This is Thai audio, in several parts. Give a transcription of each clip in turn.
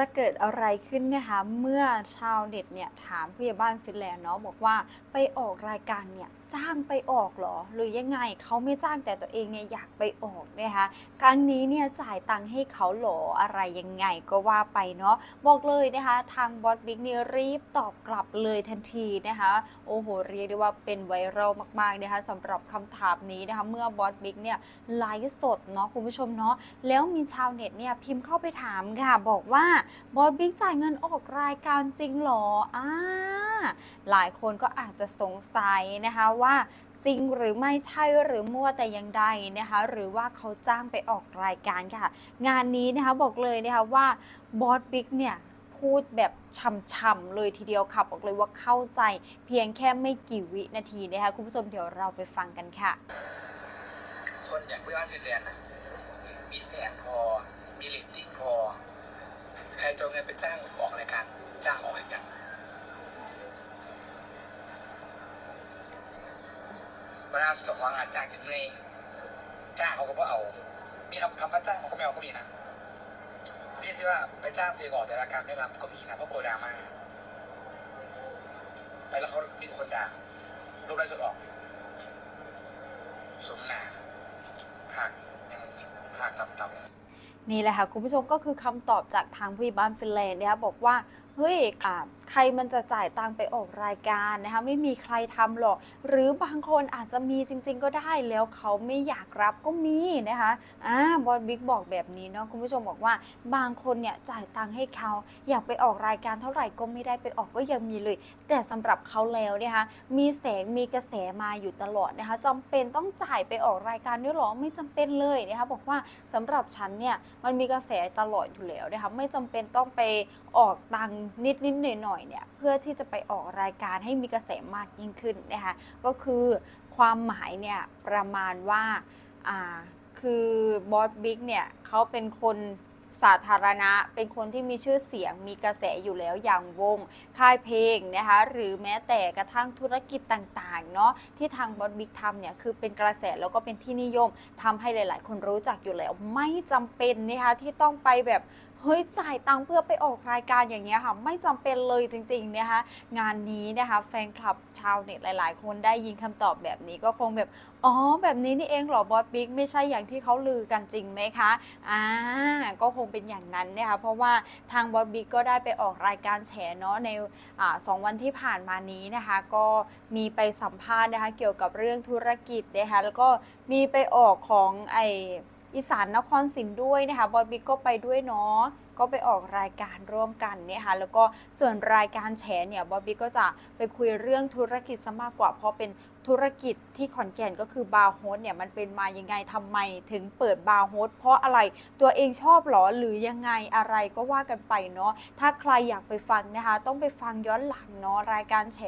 จะเกิดอะไรขึ้นนะคะ เมื่อชาวเน็ตเนี่ยถามผู้ใหญ่บ้านฟินแลนด์เนาะบอกว่าไปออกรายการเนี่ย จ้างไปออกเหรอ หรือยังไงเขาไม่จ้างแต่ตัวเองเนี่ยอยากไปออกนะคะครั้งนี้เนี่ยจ่ายตังค์ให้เขาเหรออะไรยังไงก็ว่าไปเนาะบอกเลยนะคะทางบอสบิ๊กเนี่ยรีบตอบกลับเลยทันทีนะคะโอ้โหเรียกได้ว่าเป็นไวรัลมากๆนะคะสำหรับคำถามนี้นะคะเมื่อบอสบิ๊กเนี่ยไลฟ์สดเนาะคุณผู้ชมเนาะแล้วมีชาวเน็ตเนี่ยพิมพ์เข้าไปถามค่ะบอกว่าบอสบิ๊กจ่ายเงินออกรายการจริงเหรออ่า หลายคนก็อาจจะสงสัยนะคะว่าจริงหรือไม่ใช่หรือมั่วแต่ย่างใดนะคะ หรือว่าเขาจ้างไปออกรายการค่ะ งานนี้นะคะบอกเลยนะคะว่าบอสบิ๊กเนี่ยพูดแบบช่ำๆเลยทีเดียวค่ะบอกเลยว่าเข้าใจเพียงแค่ไม่กี่วินาทีนะคะคุณผู้ชมเดี๋ยวเราไปฟังกันค่ะ คนอย่างพี่บ้านฟินแลนด์นะมีแสงพอ มีเรตติ้งพอ ใครจะเอางินไปจ้างออกรายการจ้างออกให้กั เวลาเจ้าของงานจ้างอย่างนี้จ้างเขาก็บ่เอา มีคำคำว่าจ้างเขาก็ไม่เอาก็มีนะเรียกที่ว่าไปจ้างตัวเองออกแต่รายการไม่รับก็มีนะเพราะโกดามาไปแล้วเขามีคนด่ารูปไร้สุดออก สมนาผักยังผักต่ำๆนี่แหละค่ะ คุณผู้ชมก็คือคำตอบจากทางผู้ใหญ่บ้านฟินแลนด์นะคะบอกว่า เฮ้ยอ่า ใครมันจะจ่ายตังไปออกรายการนะคะไม่มีใครทำหรอก หรือบางคนอาจจะมีจริง ๆ ก็ได้แล้วเขาไม่อยากรับก็มีนะคะอ่าบอสบิ๊กบอกแบบนี้เนาะคุณผู้ชมบอกว่า บางคนเนี่ยจ่ายตังให้เขาอยากไปออกรายการเท่าไหร่ก็ไม่ได้ไปออกก็ยังมีเลย แต่สำหรับเขาแล้วนะคะมีแสงมีกระแสมาอยู่ตลอดนะคะจำเป็นต้องจ่ายไปออกรายการด้วยหรอไม่จำเป็นเลยนะคะบอกว่าสำหรับฉันเนี่ยมันมีกระแสตลอดอยู่แล้วนะคะไม่จำเป็นต้องไปออกตังนิดนิดหน่อยหน่อยๆเนี่ยเพื่อที่จะไปออกรายการให้มีกระแสมากยิ่งขึ้นนะคะก็คือความหมายเนี่ยประมาณว่าอ่าคือบอสบิ๊กเนี่ยเขาเป็นคนสาธารณะเป็นคนที่มีชื่อเสียงมีกระแสอยู่แล้วอย่างวง ค่ายเพลงนะคะหรือแม้แต่กระทั่งธุรกิจต่างๆเนาะที่ทางบอสบิ๊กทำเนี่ยคือเป็นกระแสแล้วก็เป็นที่นิยมทำให้หลาย ๆ คนรู้จักอยู่แล้ว ไม่จำเป็นนะคะที่ต้องไปแบบ เฮ้ยจ่ายตังค์เพื่อไปออกรายการอย่างเงี้ยค่ะ ไม่จำเป็นเลยจริงๆนะคะงานนี้นะคะแฟนคลับชาวเน็ตหลายๆ คนได้ยินคำตอบแบบนี้ก็คงแบบอ๋อแบบนี้นี่เองเหรอบอสบิ๊กไม่ใช่อย่างที่เขาลือกันจริงไหมคะอ่าก็คงเป็นอย่างนั้นนะคะเพราะว่าทางบอสบิ๊กก็ได้ไปออกรายการแฉเนาะในอ่าสองวันที่ผ่านมานี้นะคะ ก็มีไปสัมภาษณ์นะคะเกี่ยวกับเรื่องธุรกิจนะคะแล้วก็มีไปออกของไอ อีสานนครศรีด้วยนะคะบอลบิ๊กก็ไปด้วยเนาะก็ไปออกรายการร่วมกันเนี่ยค่ะแล้วก็ส่วนรายการแฉเนี่ยบอสบิ๊กก็จะไปคุยเรื่องธุรกิจซะมากกว่าเพราะเป็น ธุรกิจที่ขอนแก่นก็คือบาร์โฮสเนี่ยมันเป็นมายังไงทำไมถึงเปิดบาร์โฮสเพราะอะไรตัวเองชอบหรอหรือยังไงอะไรก็ว่ากันไปเนาะถ้าใครอยากไปฟังนะคะ ต้องไปฟังย้อนหลังเนาะรายการแฉ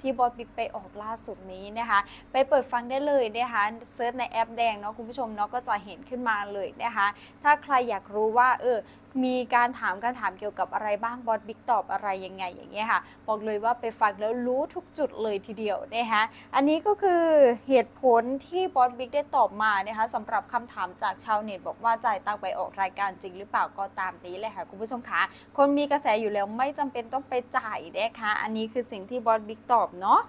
ที่บอสบิ๊กไปออกล่าสุดนี้นะคะ ไปเปิดฟังได้เลยนะคะเซิร์ชในแอปแดงเนาะคุณผู้ชมเนาะก็จะเห็นขึ้นมาเลยนะคะ ถ้าใครอยากรู้ว่าเออ มีการถามคำถามเกี่ยวกับอะไรบ้างบอสบิ๊กตอบอะไรยังไงอย่างเงี้ยค่ะบอกเลยว่าไปฟังแล้วรู้ทุกจุดเลยทีเดียวนะคะอันนี้ก็คือเหตุผลที่บอสบิ๊กได้ตอบมานะคะสำหรับคำถามจากชาวเน็ตบอกว่าจ่ายตังไปออกรายการจริงหรือเปล่าก็ตามนี้เลยค่ะคุณผู้ชมคะคนมีกระแสอยู่แล้วไม่จำเป็นต้องไปจ่ายนะคะอันนี้คือสิ่งที่บอสบิ๊กตอบเนาะ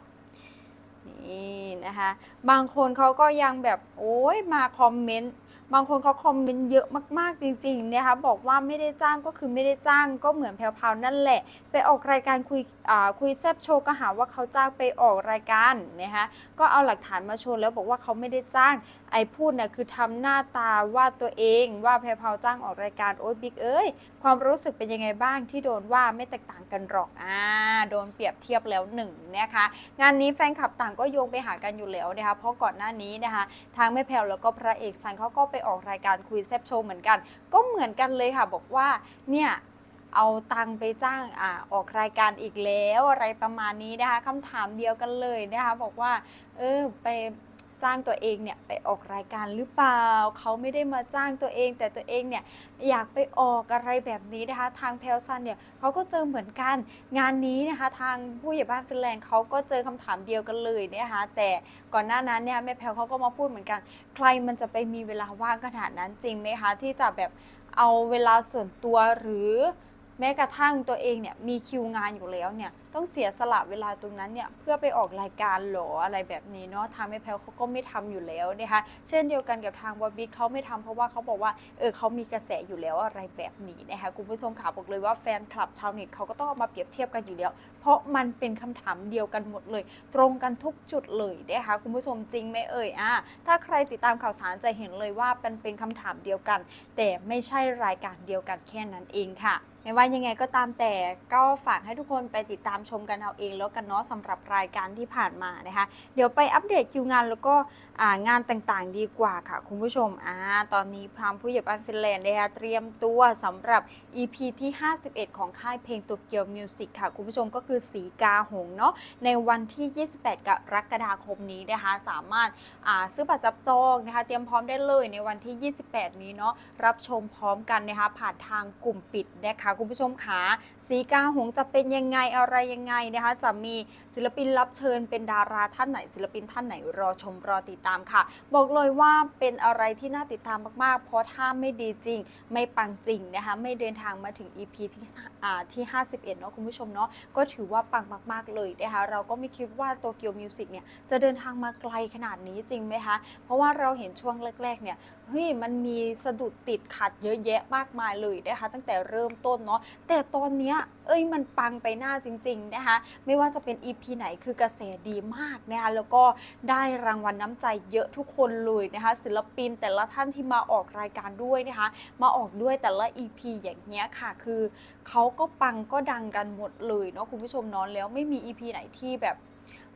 นี่นะคะบางคนเขาก็ยังแบบโอ้ยมาคอมเมนต์ บางคนเขาคอมเมนต์เยอะมากๆจริงๆนะคะบอกว่าไม่ได้จ้างก็คือไม่ได้จ้างก็เหมือนแพลวๆนั่นแหละ ไปออกรายการคุย คุยแซบโชว์ก็หาว่าเขาจ้างไปออกรายการนะคะก็เอาหลักฐานมาโชว์แล้วบอกว่าเขาไม่ได้จ้าง ไอ้พูดน่ะคือทำหน้าตาว่าตัวเองว่าแพรพาวจ้างออกรายการโอ๊ยบิ๊กเอ้ยความรู้สึกเป็นยังไงบ้างที่โดนว่าไม่แตกต่างกันหรอกอ่าโดนเปรียบเทียบแล้วหนึ่งนะคะงานนี้แฟนคลับต่างก็โยงไปหากันอยู่แล้วนะคะเพราะก่อนหน้านี้นะคะทางแม่แพรวแล้วก็พระเอกซันเขาก็ไปออกรายการคุยแซบโชว์เหมือนกัน ก็เหมือนกันเลยค่ะบอกว่าเนี่ย เอาตังไปจ้างอ่าออกรายการอีกแล้วอะไรประมาณนี้นะคะคำถามเดียวกันเลยนะคะบอกว่า เออไปจ้างตัวเองเนี่ยไปออกรายการหรือเปล่า เขาไม่ได้มาจ้างตัวเอง แต่ตัวเองเนี่ยอยากไปออกอะไรแบบนี้นะคะ ทางแพลซันเนี่ยเขาก็เจอเหมือนกัน งานนี้นะคะ ทางผู้ใหญ่บ้านฟินแลนด์เขาก็เจอคำถามเดียวกันเลยนะคะ แต่ก่อนหน้านั้นเนี่ยแม่แพลเขาก็มาพูดเหมือนกัน ใครมันจะไปมีเวลาว่างขนาดนั้นจริงไหมคะที่จะแบบเอาเวลาส่วนตัวหรือ แม้กระทั่งตัวเองเนี่ยมีคิวงานอยู่แล้วเนี่ยต้องเสียสละเวลาตรงนั้นเนี่ยเพื่อไปออกรายการหรออะไรแบบนี้เนาะทางแม่แพลวเขาก็ไม่ทำอยู่แล้วนะคะเช่นเดียวกันกับทางบอบบี้เขาไม่ทำเพราะว่าเขาบอกว่าเออเขามีกระแสอยู่แล้วอะไรแบบนี้นะคะคุณผู้ชมขาบอกเลยว่าแฟนคลับชาวเน็ตเขาก็ต้องเอามาเปรียบเทียบกันอยู่แล้ว เพราะมันเป็นคำถามเดียวกันหมดเลย ตรงกันทุกจุดเลยนะคะคุณผู้ชมจริงไหมเอ่ยอะถ้าใครติดตามข่าวสารจะเห็นเลยว่าเป็นเป็นคำถามเดียวกัน แต่ไม่ใช่รายการเดียวกันแค่นั้นเองค่ะ ไม่ว่ายังไงก็ตามแต่ก็ฝากให้ทุกคนไปติดตามชมกันเอาเองแล้วกันเนาะสำหรับรายการที่ผ่านมานะคะ เดี๋ยวไปอัปเดตคิวงานแล้วก็งานต่างๆ ดีกว่าค่ะ คุณผู้ชมอ่าตอนนี้พามผู้ใหญ่บ้านฟินแลนด์นะคะเตรียมตัวสำหรับ EP ที่ 51 ของค่ายเพลงตัวเกียวมิวสิกค่ะ คุณผู้ชมก็คือสีกาหงเนาะในวันที่ 28 กรกฎาคมนี้นะคะสามารถซื้อบัตรจับจองนะคะเตรียมพร้อมได้เลยในวันที่ 28 นี้เนาะรับชมพร้อมกันนะคะผ่านทางกลุ่มปิดนะคะคุณผู้ชมขาสีกาหงจะเป็นยังไงอะไรยังไงนะคะ จะมีศิลปินรับเชิญเป็นดาราท่านไหน ศิลปินท่านไหนรอชมรอติดตามค่ะ บอกเลยว่าเป็นอะไรที่น่าติดตามมากๆ เพราะถ้าไม่ดีจริง ไม่ปังจริงนะคะไม่เดินทางมาถึง EP ที่อ่าที่ 51 เนาะคุณผู้ชมเนาะก็ถือว่าปังมาก ๆ เลยนะคะเราก็ไม่คิดว่าโตเกียวมิวสิกเนี่ยจะเดินทางมาไกลขนาดนี้จริงไหมคะ เพราะว่าเราเห็นช่วงแรก ๆ เนี่ยเฮ้ยมันมีสะดุดติดขัดเยอะแยะมากมายเลยนะคะตั้งแต่เริ่มต้นเนาะแต่ตอนเนี้ยเอ้ยมันปังไปหน้าจริงๆนะคะไม่ว่าจะเป็น EP ไหนคือกระแสดีมากนะคะแล้วก็ได้รางวัลน้ำใจเยอะทุกคนเลยนะคะศิลปินแต่ละท่านที่มาออกรายการด้วยนะคะมาออกด้วยแต่ละ EP อย่างเงี้ยค่ะคือเขาก็ปังก็ดังกันหมดเลยเนาะคุณผู้ชมนอนแล้วไม่มี EP ไหนที่แบบ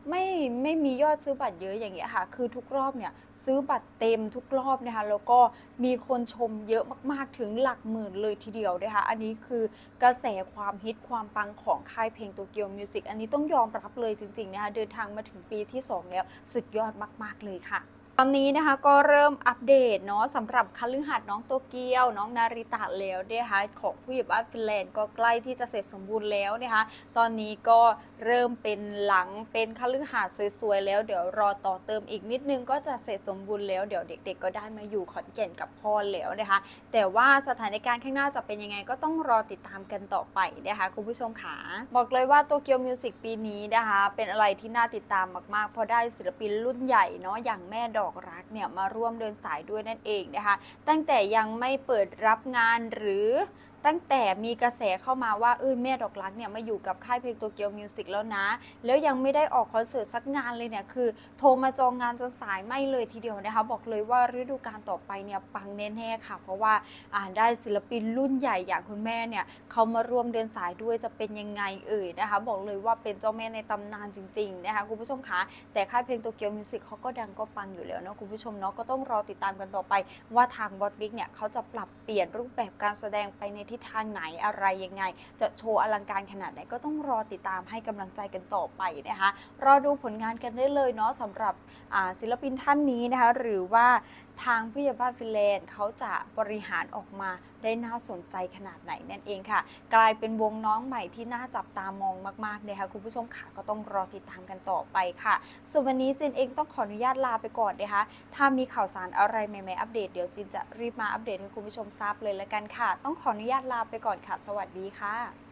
ไม่ไม่มียอดซื้อบัตรเยอะอย่างเงี้ยค่ะ คือทุกรอบเนี่ยซื้อบัตรเต็มทุกรอบนะคะแล้วก็มีคนชมเยอะมากๆถึงหลักหมื่นเลยทีเดียวนะคะอันนี้คือกระแสความฮิตความปังของค่ายเพลงโตเกียวมิวสิกอันนี้ต้องยอมรับเลยจริงๆนะคะเดินทางมาถึงปีที่ 2 แล้วสุดยอดมากๆเลยค่ะตอนนี้นะคะก็เริ่มอัปเดตเนาะสำหรับคฤหัสน้องโตเกียว น้องนาริตะแล้วนะคะของผู้ใหญ่บ้านฟินแลนด์ก็ใกล้ที่จะเสร็จสมบูรณ์แล้วนะคะตอนนี้ก็ เริ่มเป็นหลังเป็นคฤหาสน์สวยๆแล้วเดี๋ยวรอต่อเติมอีกนิดนึงก็จะเสร็จสมบูรณ์แล้วเดี๋ยวเด็ก ๆ ก็ได้มาอยู่ขอนแก่นกับพ่อแล้วนะคะ แต่ว่าสถานการณ์ข้างหน้าจะเป็นยังไงก็ต้องรอติดตามกันต่อไปนะคะคุณผู้ชมขาบอกเลยว่าโตเกียวมิวสิกปีนี้นะคะ เป็นอะไรที่น่าติดตามมากๆ เพราะได้ศิลปินรุ่นใหญ่เนาะอย่างแม่ดอกรักเนี่ยมาร่วมเดินสายด้วยนั่นเองนะคะ ตั้งแต่ยังไม่เปิดรับงานหรือ ตั้งแต่มีกระแสเข้ามาว่าเออแม่ดอกรักเนี่ยมาอยู่กับค่ายเพลงโตเกียวมิวสิกแล้วนะ แล้วยังไม่ได้ออกคอนเสิร์ตสักงานเลยเนี่ยคือ โทรมาจองงานจนสายไม่เลยทีเดียวนะคะ บอกเลยว่าฤดูกาลต่อไปเนี่ยปังแน่ๆค่ะ เพราะว่าอ่าได้ศิลปินรุ่นใหญ่อย่างคุณแม่เนี่ยเขามาร่วมเดินสายด้วยจะเป็นยังไงเอ่ยนะคะ บอกเลยว่าเป็นเจ้าแม่ในตำนานจริงๆนะคะคุณผู้ชมคะแต่ค่ายเพลงโตเกียวมิวสิกเขาก็ดังก็ปังอยู่แล้วเนาะคุณผู้ชมเนาะก็ต้องรอติดตามกันต่อไป ว่าทางบอสบิ๊กเนี่ยเขาจะปรับเปลี่ยนรูปแบบการแสดงไปในทศทางไหนอะไรยังไง จะโชว์อลังการขนาดไหนก็ต้องรอติดตามให้กำลังใจกันต่อไปนะคะรอดูผลงานกันได้เลยเนาะสำหรับศิลปินท่านนี้นะคะหรือว่าทางผู้ใหญ่บ้านฟินแลนด์เขาจะบริหารออกมาได้น่าสนใจขนาดไหนนั่นเองค่ะ กลายเป็นวงน้องใหม่ที่น่าจับตามองมากๆนะคะคุณผู้ชมค่ะก็ต้องรอติดตามกันต่อไปค่ะส่วนวันนี้จินเองต้องขออนุญาตลาไปก่อนนะคะถ้ามีข่าวสารอะไรใหม่ๆอัปเดตเดี๋ยวจินจะรีบมาอัปเดตให้คุณผู้ชมทราบเลยละกันค่ะ ต้องขออนุญาตลาไปก่อนค่ะ สวัสดีค่ะ